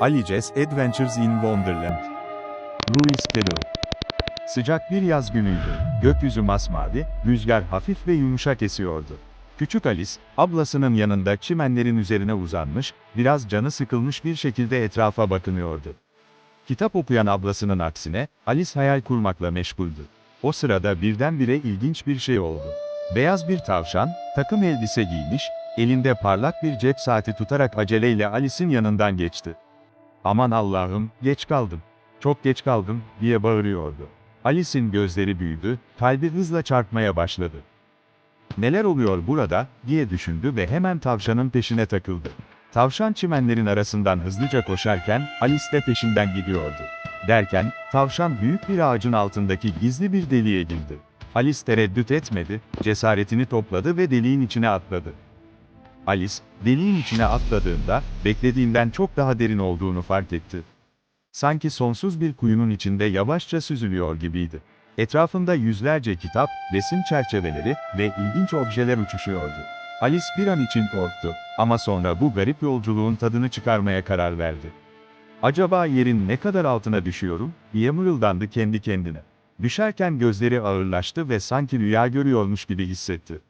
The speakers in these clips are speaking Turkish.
Alice's Adventures in Wonderland. Lewis Carroll. Sıcak bir yaz günüydü. Gökyüzü masmavi, rüzgar hafif ve yumuşak esiyordu. Küçük Alice, ablasının yanında çimenlerin üzerine uzanmış, biraz canı sıkılmış bir şekilde etrafa bakınıyordu. Kitap okuyan ablasının aksine, Alice hayal kurmakla meşguldü. O sırada birdenbire ilginç bir şey oldu. Beyaz bir tavşan, takım elbise giymiş, elinde parlak bir cep saati tutarak aceleyle Alice'in yanından geçti. Aman Allah'ım, geç kaldım. Çok geç kaldım, diye bağırıyordu. Alice'in gözleri büyüdü, kalbi hızla çarpmaya başladı. Neler oluyor burada, diye düşündü ve hemen tavşanın peşine takıldı. Tavşan çimenlerin arasından hızlıca koşarken, Alice de peşinden gidiyordu. Derken, tavşan büyük bir ağacın altındaki gizli bir deliğe girdi. Alice tereddüt etmedi, cesaretini topladı ve deliğin içine atladı. Alice, deliğin içine atladığında, beklediğinden çok daha derin olduğunu fark etti. Sanki sonsuz bir kuyunun içinde yavaşça süzülüyor gibiydi. Etrafında yüzlerce kitap, resim çerçeveleri ve ilginç objeler uçuşuyordu. Alice bir an için korktu ama sonra bu garip yolculuğun tadını çıkarmaya karar verdi. Acaba yerin ne kadar altına düşüyorum, diye mırıldandı kendi kendine. Düşerken gözleri ağırlaştı ve sanki rüya görüyormuş gibi hissetti.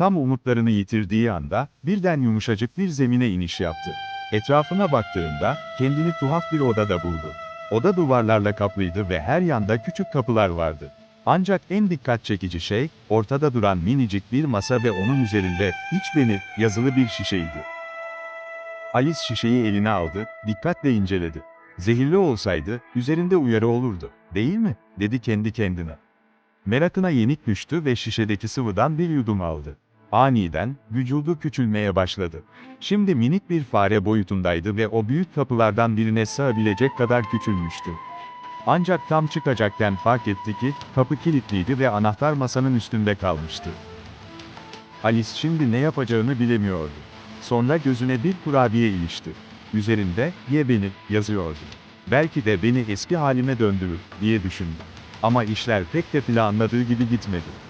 Tam umutlarını yitirdiği anda, birden yumuşacık bir zemine iniş yaptı. Etrafına baktığında, kendini tuhaf bir odada buldu. Oda duvarlarla kaplıydı ve her yanda küçük kapılar vardı. Ancak en dikkat çekici şey, ortada duran minicik bir masa ve onun üzerinde, "İç beni" yazılı bir şişeydi. Alice şişeyi eline aldı, dikkatle inceledi. Zehirli olsaydı, üzerinde uyarı olurdu, değil mi? dedi kendi kendine. Merakına yenik düştü ve şişedeki sıvıdan bir yudum aldı. Aniden, vücudu küçülmeye başladı. Şimdi minik bir fare boyutundaydı ve o büyük kapılardan birine sığabilecek kadar küçülmüştü. Ancak tam çıkacakken fark etti ki, kapı kilitliydi ve anahtar masanın üstünde kalmıştı. Alice şimdi ne yapacağını bilemiyordu. Sonra gözüne bir kurabiye ilişti. Üzerinde, ye beni, yazıyordu. Belki de beni eski halime döndürür, diye düşündü. Ama işler pek de planladığı gibi gitmedi.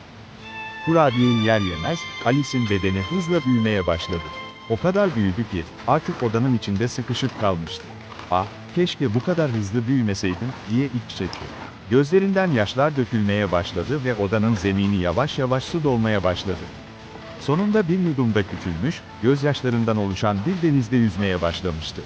Kurabiyeyi yer yemez, Alice'in bedeni hızla büyümeye başladı. O kadar büyüdü ki, artık odanın içinde sıkışıp kalmıştı. Ah, keşke bu kadar hızlı büyümeseydim, diye iç çekti. Gözlerinden yaşlar dökülmeye başladı ve odanın zemini yavaş yavaş su dolmaya başladı. Sonunda bir yudumda küçülmüş, gözyaşlarından oluşan bir denizde yüzmeye başlamıştı.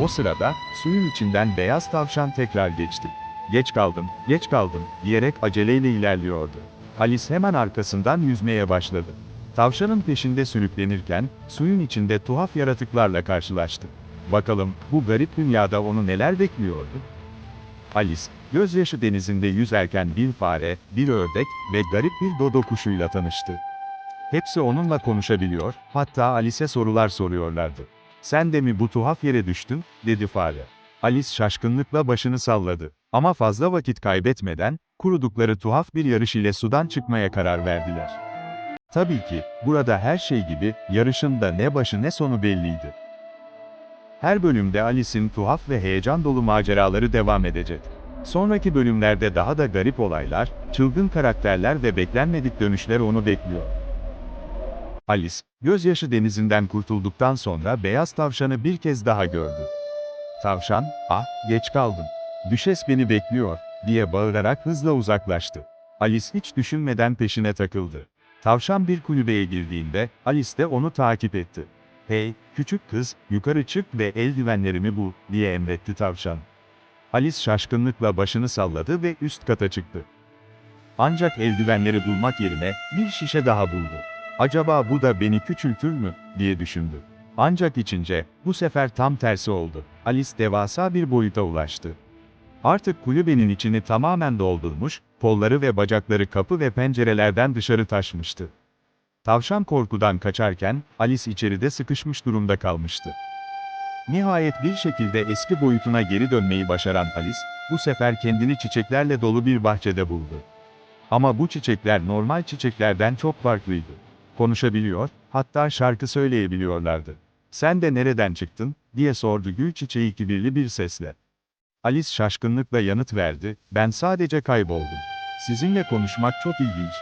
O sırada, suyun içinden beyaz tavşan tekrar geçti. Geç kaldım, geç kaldım, diyerek aceleyle ilerliyordu. Alice hemen arkasından yüzmeye başladı. Tavşanın peşinde sürüklenirken, suyun içinde tuhaf yaratıklarla karşılaştı. Bakalım, bu garip dünyada onu neler bekliyordu? Alice, gözyaşı denizinde yüzerken bir fare, bir ördek ve garip bir dodo kuşuyla tanıştı. Hepsi onunla konuşabiliyor, hatta Alice'e sorular soruyorlardı. Sen de mi bu tuhaf yere düştün, dedi fare. Alice şaşkınlıkla başını salladı. Ama fazla vakit kaybetmeden, kurudukları tuhaf bir yarış ile sudan çıkmaya karar verdiler. Tabii ki, burada her şey gibi, yarışın da ne başı ne sonu belliydi. Her bölümde Alice'in tuhaf ve heyecan dolu maceraları devam edecek. Sonraki bölümlerde daha da garip olaylar, çılgın karakterler ve beklenmedik dönüşler onu bekliyor. Alice, gözyaşı denizinden kurtulduktan sonra beyaz tavşanı bir kez daha gördü. Tavşan, ah, geç kaldım. Düşes beni bekliyor, diye bağırarak hızla uzaklaştı. Alice hiç düşünmeden peşine takıldı. Tavşan bir kulübeye girdiğinde, Alice de onu takip etti. Hey, küçük kız, yukarı çık ve eldivenlerimi bul, diye emretti tavşan. Alice şaşkınlıkla başını salladı ve üst kata çıktı. Ancak eldivenleri bulmak yerine, bir şişe daha buldu. Acaba bu da beni küçültür mü, diye düşündü. Ancak içince, bu sefer tam tersi oldu. Alice devasa bir boyuta ulaştı. Artık kulübenin içini tamamen doldurmuş, kolları ve bacakları kapı ve pencerelerden dışarı taşmıştı. Tavşan korkudan kaçarken, Alice içeride sıkışmış durumda kalmıştı. Nihayet bir şekilde eski boyutuna geri dönmeyi başaran Alice, bu sefer kendini çiçeklerle dolu bir bahçede buldu. Ama bu çiçekler normal çiçeklerden çok farklıydı. Konuşabiliyor, hatta şarkı söyleyebiliyorlardı. Sen de nereden çıktın, diye sordu gül çiçeği kibirli bir sesle. Alice şaşkınlıkla yanıt verdi, ben sadece kayboldum. Sizinle konuşmak çok ilginç.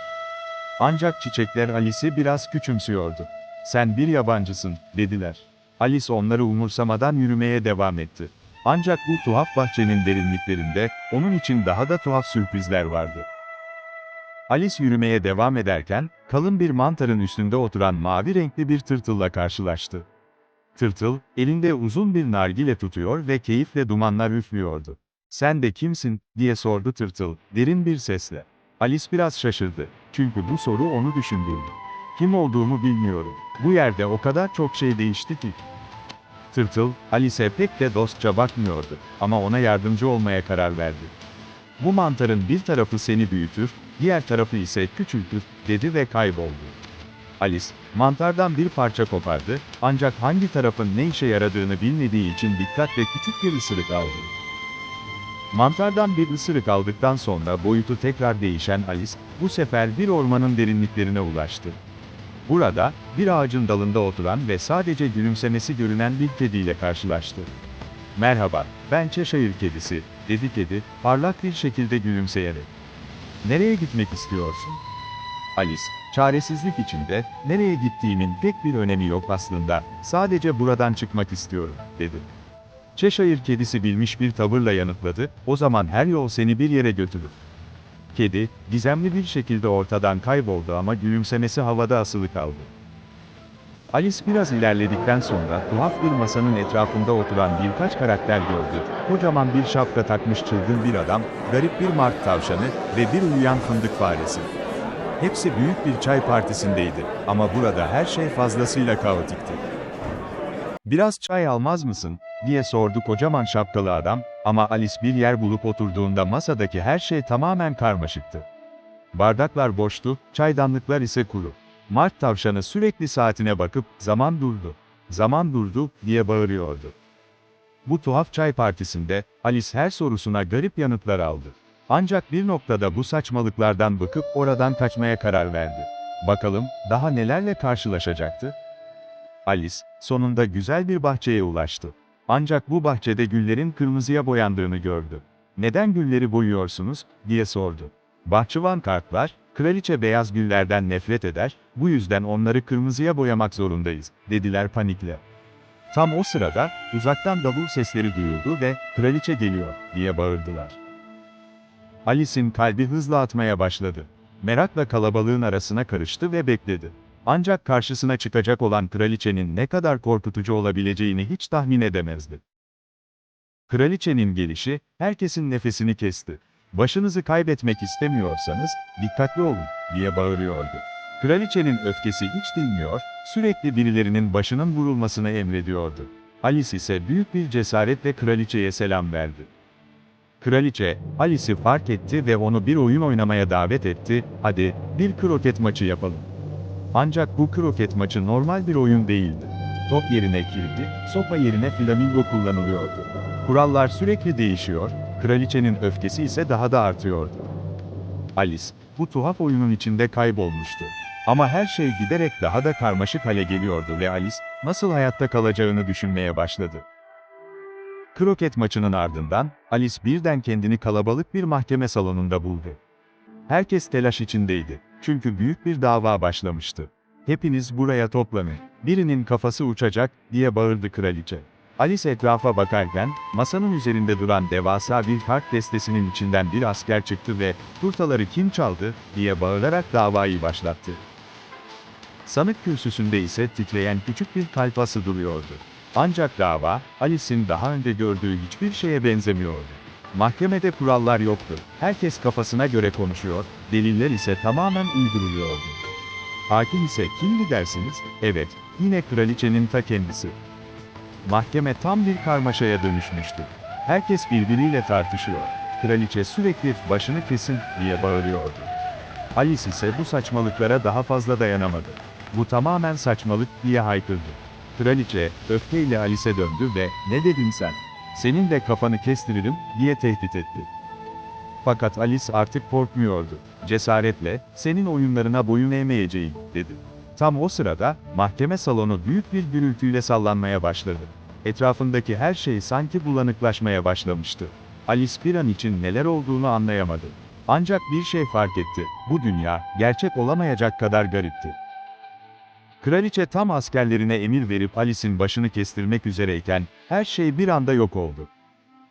Ancak çiçekler Alice'i biraz küçümsüyordu. Sen bir yabancısın, dediler. Alice onları umursamadan yürümeye devam etti. Ancak bu tuhaf bahçenin derinliklerinde, onun için daha da tuhaf sürprizler vardı. Alice yürümeye devam ederken, kalın bir mantarın üstünde oturan mavi renkli bir tırtılla karşılaştı. Tırtıl, elinde uzun bir nargile tutuyor ve keyifle dumanlar üflüyordu. Sen de kimsin, diye sordu tırtıl, derin bir sesle. Alice biraz şaşırdı. Çünkü bu soru onu düşündürdü. Kim olduğumu bilmiyorum. Bu yerde o kadar çok şey değişti ki. Tırtıl, Alice'e pek de dostça bakmıyordu ama ona yardımcı olmaya karar verdi. Bu mantarın bir tarafı seni büyütür, diğer tarafı ise küçültür, dedi ve kayboldu. Alice, mantardan bir parça kopardı, ancak hangi tarafın ne işe yaradığını bilmediği için dikkatle küçük bir ısırık aldı. Mantardan bir ısırık aldıktan sonra boyutu tekrar değişen Alice, bu sefer bir ormanın derinliklerine ulaştı. Burada, bir ağacın dalında oturan ve sadece gülümsemesi görünen bir kediyle karşılaştı. Merhaba, ben Cheshire kedisi, dedi kedi, parlak bir şekilde gülümseyerek. Nereye gitmek istiyorsun? Alice, çaresizlik içinde, nereye gittiğimin pek bir önemi yok aslında, sadece buradan çıkmak istiyorum, dedi. Cheshire kedisi bilmiş bir tavırla yanıtladı, o zaman her yol seni bir yere götürür. Kedi, gizemli bir şekilde ortadan kayboldu ama gülümsemesi havada asılı kaldı. Alice biraz ilerledikten sonra tuhaf bir masanın etrafında oturan birkaç karakter gördü. Kocaman bir şapka takmış çılgın bir adam, garip bir mart tavşanı ve bir uyuyan fındık faresi. Hepsi büyük bir çay partisindeydi ama burada her şey fazlasıyla kaotikti. Biraz çay almaz mısın? diye sordu kocaman şapkalı adam, ama Alice bir yer bulup oturduğunda masadaki her şey tamamen karmaşıktı. Bardaklar boştu, çaydanlıklar ise kuru. Mart tavşanı sürekli saatine bakıp, zaman durdu, zaman durdu, diye bağırıyordu. Bu tuhaf çay partisinde, Alice her sorusuna garip yanıtlar aldı. Ancak bir noktada bu saçmalıklardan bıkıp oradan kaçmaya karar verdi. Bakalım, daha nelerle karşılaşacaktı? Alice, sonunda güzel bir bahçeye ulaştı. Ancak bu bahçede güllerin kırmızıya boyandığını gördü. Neden gülleri boyuyorsunuz, diye sordu. Bahçıvan kartlar, kraliçe beyaz güllerden nefret eder, bu yüzden onları kırmızıya boyamak zorundayız, dediler panikle. Tam o sırada, uzaktan davul sesleri duyuldu ve, kraliçe geliyor, diye bağırdılar. Alice'in kalbi hızla atmaya başladı. Merakla kalabalığın arasına karıştı ve bekledi. Ancak karşısına çıkacak olan kraliçenin ne kadar korkutucu olabileceğini hiç tahmin edemezdi. Kraliçenin gelişi, herkesin nefesini kesti. Başınızı kaybetmek istemiyorsanız, dikkatli olun, diye bağırıyordu. Kraliçenin öfkesi hiç dinmiyor, sürekli birilerinin başının vurulmasını emrediyordu. Alice ise büyük bir cesaretle kraliçeye selam verdi. Kraliçe, Alice'i fark etti ve onu bir oyun oynamaya davet etti, hadi, bir kroket maçı yapalım. Ancak bu kroket maçı normal bir oyun değildi. Top yerine kirpi, sopa yerine flamingo kullanılıyordu. Kurallar sürekli değişiyor, kraliçenin öfkesi ise daha da artıyordu. Alice, bu tuhaf oyunun içinde kaybolmuştu. Ama her şey giderek daha da karmaşık hale geliyordu ve Alice, nasıl hayatta kalacağını düşünmeye başladı. Kroket maçının ardından, Alice birden kendini kalabalık bir mahkeme salonunda buldu. Herkes telaş içindeydi. Çünkü büyük bir dava başlamıştı. Hepiniz buraya toplanın. Birinin kafası uçacak, diye bağırdı kraliçe. Alice etrafa bakarken, masanın üzerinde duran devasa bir kart destesinin içinden bir asker çıktı ve, turtaları kim çaldı, diye bağırarak davayı başlattı. Sanık kürsüsünde ise titreyen küçük bir kalp ası duruyordu. Ancak dava, Alice'in daha önce gördüğü hiçbir şeye benzemiyordu. Mahkemede kurallar yoktu. Herkes kafasına göre konuşuyor, deliller ise tamamen uyduruluyordu. Hakim ise kimdi dersiniz? Evet, yine kraliçenin ta kendisi. Mahkeme tam bir karmaşaya dönüşmüştü. Herkes birbiriyle tartışıyor. Kraliçe sürekli başını kesin diye bağırıyordu. Alice ise bu saçmalıklara daha fazla dayanamadı. Bu tamamen saçmalık diye haykırdı. Kraliçe, öfkeyle Alice'e döndü ve, ne dedin sen? Senin de kafanı kestiririm, diye tehdit etti. Fakat Alice artık korkmuyordu. Cesaretle, senin oyunlarına boyun eğmeyeceğim, dedi. Tam o sırada, mahkeme salonu büyük bir gürültüyle sallanmaya başladı. Etrafındaki her şey sanki bulanıklaşmaya başlamıştı. Alice bir an için neler olduğunu anlayamadı. Ancak bir şey fark etti, bu dünya, gerçek olamayacak kadar garipti. Kraliçe tam askerlerine emir verip Alice'in başını kestirmek üzereyken, her şey bir anda yok oldu.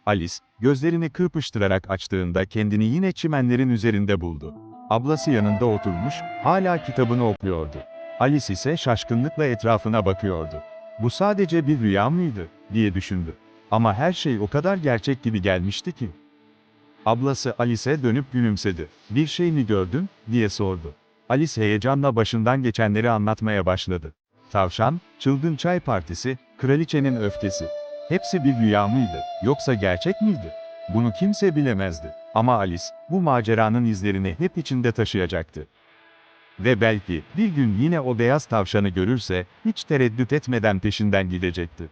Alice, gözlerini kırpıştırarak açtığında kendini yine çimenlerin üzerinde buldu. Ablası yanında oturmuş, hala kitabını okuyordu. Alice ise şaşkınlıkla etrafına bakıyordu. Bu sadece bir rüya mıydı, diye düşündü. Ama her şey o kadar gerçek gibi gelmişti ki. Ablası Alice'e dönüp gülümsedi. Bir şey mi gördün, diye sordu. Alice heyecanla başından geçenleri anlatmaya başladı. Tavşan, çılgın çay partisi, kraliçenin öfkesi. Hepsi bir rüya mıydı, yoksa gerçek miydi? Bunu kimse bilemezdi. Ama Alice, bu maceranın izlerini hep içinde taşıyacaktı. Ve belki, bir gün yine o beyaz tavşanı görürse, hiç tereddüt etmeden peşinden gidecekti.